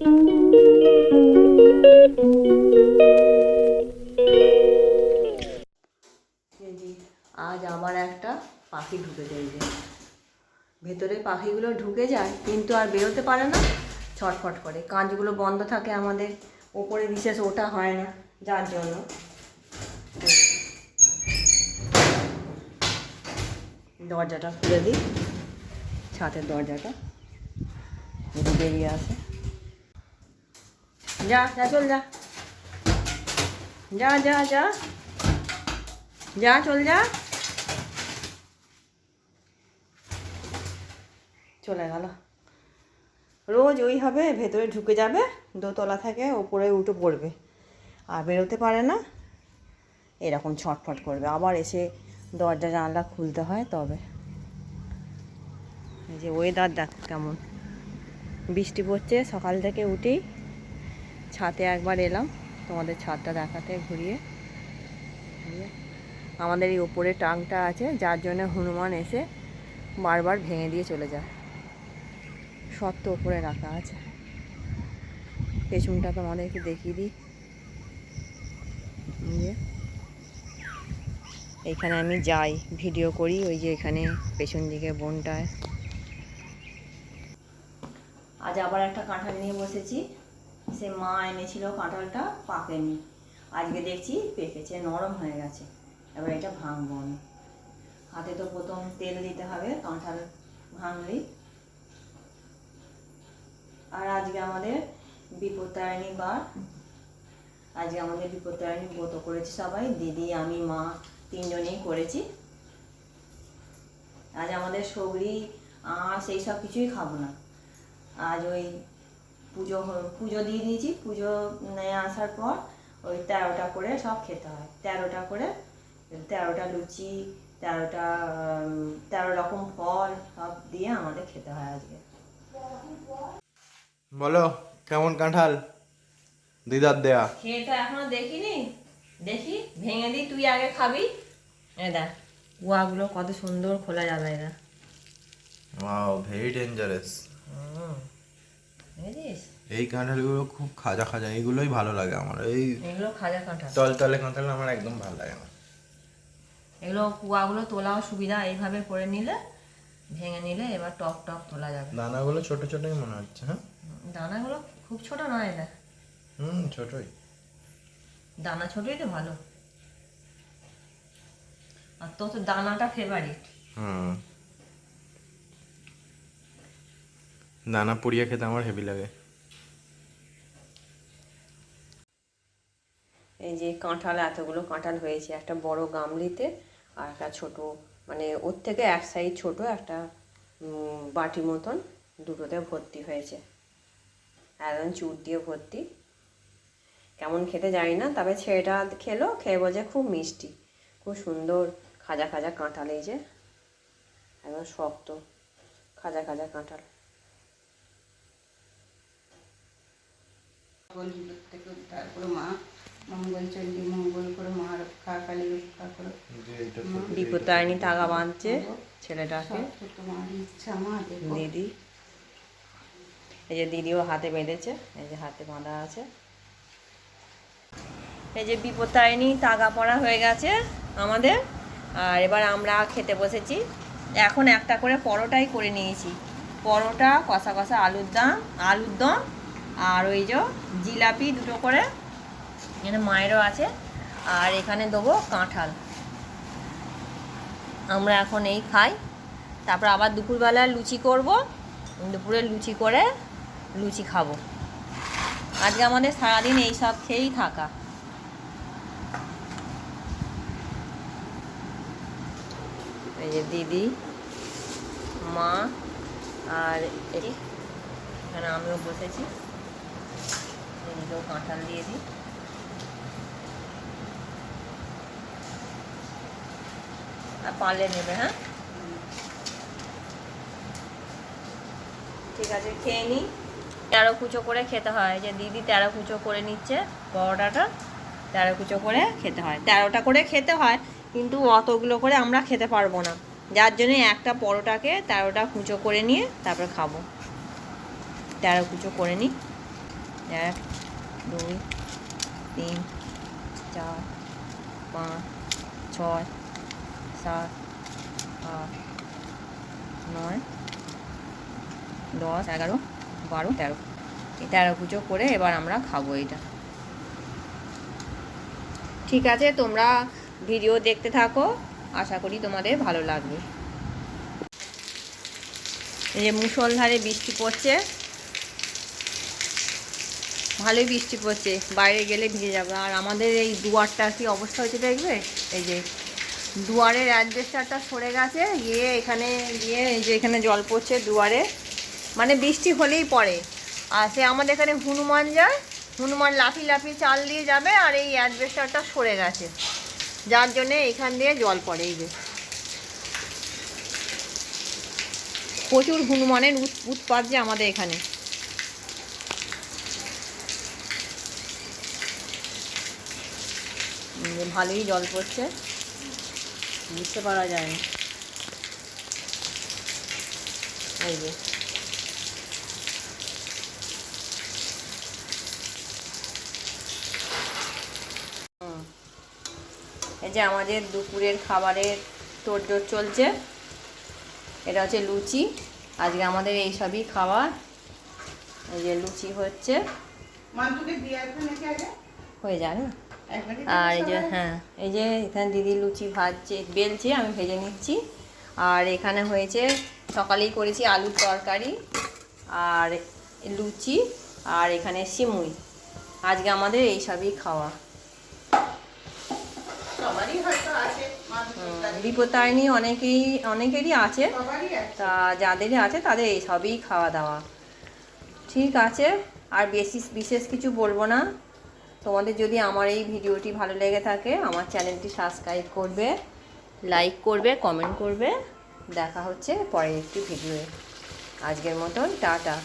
আজ আবার একটা পাখি ঢুকে যায় যে। ভেতরে পাখিগুলো ঢুকে যায়, কিন্তু আর বেরোতে পারে না। ছটফট করে। কাঁচগুলো বন্ধ থাকে আমাদের। ওপরে বিশেষ ওঠা হয় না, যার জন্য। দরজাটা খুলে দিই। ছাতের দরজাটা। বেরিয়ে আসে। যা যা, চল যা। যা যা যা। যা, চল যা। চলে গেল। রোজ ওই হবে, ভেতরে ঢুকে যাবে, দোতলা থেকে ওপরে উঠে পড়বে। আর বেরোতে পারে না। এরকম ছটফট করবে। আবার এসে দরজা জানলা খুলতে হয় তবে। যে ওয়েদার দেখো কেমন। বৃষ্টি পড়ছে, সকাল থেকে উঠেই ছাতে একবার এলাম, তোমাদের ছাদটা দেখাতে ঘুরিয়ে। আমাদের এই ওপরে টাংটা আছে, যার জন্য হনুমান এসে বারবার ভেঙে দিয়ে চলে যায়। সত্য ওপরে রাখা আছে। পেছনটা তোমাদেরকে দেখিয়ে দিই। এইখানে আমি যাই, ভিডিও করি, ওই যে এখানে পেছন দিকে বনটায়। আজ আবার একটা কাঁঠাল নিয়ে বসেছি। সে মা এনেছিল কাঁঠালটা, পাকেনি। আজকে দেখছি পেকেছে, নরম হয়ে গেছে। এবার এটা ভাঙবো আমি। হাতে তো প্রথম তেল দিতে হবে, কাঁঠাল ভাঙলেই আর আজকে আমাদের বিপত্তারিণী বার। আজকে আমাদের বিপত্তারিণী ব্রত করেছি সবাই, দিদি, আমি, মা, তিনজনেই করেছি। আজ আমাদের সবরি আর সেই সব কিছুই খাব না। আজ ওই পুজো পুজো দিয়ে দিয়েছি। পুজো নিয়ে আসার পর ওই তেরোটা করে সব খেতে হয়। তেরোটা করে তেরোটা লুচি তেরোটা তেরো রকম ফল সব দিয়ে আমাদের খেতে হয় আজকে। বলো কেমন কাঁঠাল? দিদার দেয়া। খেয়ে তো এখনও দেখিনি। দেখি ভেঙে দিই তুই আগে খাবি। এ দেখ কুয়াগুলো কত সুন্দর খোলা যাবে না ওয়াও ভেরি ডেঞ্জারাস এই কাঁঠালগুলো খুব খাজা খাজা এইগুলোই ভালো লাগে আমার। এই এগুলো খাজা কাঁঠাল। তল তলে কাঁঠাল আমার একদম ভালো লাগে না। এগুলো কুয়াগুলো তোলাও সুবিধা এইভাবে করে নিলে ভেঙে নিলে এবার টক টক তোলা যাবে। দানাগুলো ছোট ছোটই মনে হচ্ছে হ্যাঁ? দানাগুলো খুব ছোট নয় এটা। হুম ছোটই। দানা ছোটই তো ভালো। আর তোর তো দানাটা ফেভারিট হুম। দানা পুড়িয়ে খেতে আমার হেভি লাগে। এই যে কাঁঠাল, এতগুলো কাঁঠাল হয়েছে, একটা বড় গামলিতে আর একটা ছোট মানে ওর থেকে এক সাইজ ছোট, একটা বাটি মতন দুটোতে ভর্তি হয়েছে। একদম চুর দিয়ে ভর্তি। কেমন খেতে জানি না, তবে ছেলেটা খেলো, খেয়ে বলছে খুব মিষ্টি, খুব সুন্দর খাজা খাজা কাঁঠাল এই যে। একদম শক্ত, খাজা খাজা কাঁঠাল। মঙ্গল থেকে উদ্ধার করো মা মঙ্গল চণ্ডী মঙ্গল করো মা রক্ষা কালী রক্ষা করো তাগা বাঁধছে ছেলেটাকে। তোমার ইচ্ছা মা দিদি। এই যে দিদিও হাতে বেঁধেছে এই যে হাতে বাঁধা আছে। এই যে বিপত্তারিণী তাগা পড়া হয়ে গেছে আমাদের। আর এবার আমরা খেতে বসেছি। এখন একটা করে পরোটাই করে নিয়েছি। পরোটা কষা কষা আলুর দম আলুর দম আর ওই যে জিলাপি দুটো করে এখানে মায়েরও আছে। আর এখানে দেবো কাঁঠাল। আমরা এখন এই খাই। তারপর আবার দুপুরবেলা লুচি করব। দুপুরে লুচি করে লুচি খাব। আজকে আমাদের সারাদিন এই সব খেয়েই থাকা। এই যে দিদি, মা আর এখানে আমিও বসেছি। দিদিকেও কাঁঠাল দিয়ে দিই। আর পারলে নেবে হ্যাঁ? ঠিক আছে, খেয়ে নিই তেরো কুচো করে খেতে হয়। যে দিদি তেরো কুচো করে নিচ্ছে পরোটাটা, তেরো কুচো করে খেতে হয়। তেরোটা করে খেতে হয়, কিন্তু অতগুলো করে আমরা খেতে পারব না। যার জন্য একটা পরোটাকে তেরোটা কুচো করে নিয়ে তারপর খাব। তেরো কুচো করে নিই। এক, দুই, তিন, চার, পাঁচ, ছয়, সাত, আট, নয়, দশ, এগারো, বারো, তেরো। এই তেরো পুজো করে এবার আমরা খাব এটা ঠিক আছে, তোমরা ভিডিও দেখতে থাকো, আশা করি তোমাদের ভালো লাগবে। এই যে মুষলধারে বৃষ্টি পড়ছে ভালোই বৃষ্টি পড়ছে, বাইরে গেলে ভিজে যাবে। আর আমাদের এই দুয়ারটা কি অবস্থা হয়েছে দেখবে? এই যে দুয়ারের অ্যাডভেস্টারটা সরে গেছে, গিয়ে এখানে, গিয়ে এই যে এখানে জল পড়ছে দুয়ারে। মানে বৃষ্টি হলেই পড়ে আর সে আমাদের এখানে হনুমান যায়, হনুমান লাফি লাফি চাল দিয়ে যাবে আর এই অ্যাডভেস্টারটা সরে গেছে। যার জন্যে এখান দিয়ে জল পড়ে এই যে। প্রচুর হনুমানের উৎ- উৎপাত যে আমাদের এখানে। ভালোই জল পড়ছে। বুঝতে পারা যায় না এই যে। এই যে আমাদের দুপুরের খাবারের তোড়জোড় চলছে। এটা হচ্ছে লুচি। আজকে আমাদের এই সবই খাবার। এই যে লুচি হচ্ছে। হয়ে যায় না? আর এই যে হ্যাঁ এই যে এখানে দিদি লুচি ভাজছে বেলছে আমি ভেজে নিচ্ছি। আর এখানে হয়েছে সকালেই করেছি আলুর তরকারি আর লুচি আর এখানে সিমুই। আজকে আমাদের এই সবই খাওয়া। বিপত্তারিণী অনেকেই অনেকেরই আছে। তা যাদেরই আছে তাদের এই সবই খাওয়া দাওয়া। ঠিক আছে আর বেশি বিশেষ কিছু বলব না। তোমাদের যদি আমার এই ভিডিওটি ভালো লেগে থাকে, আমার চ্যানেলটি সাবস্ক্রাইব করবে, লাইক করবে, কমেন্ট করবে। দেখা হচ্ছে পরের একটি ভিডিওয়ে। আজকের মতন, টাটা।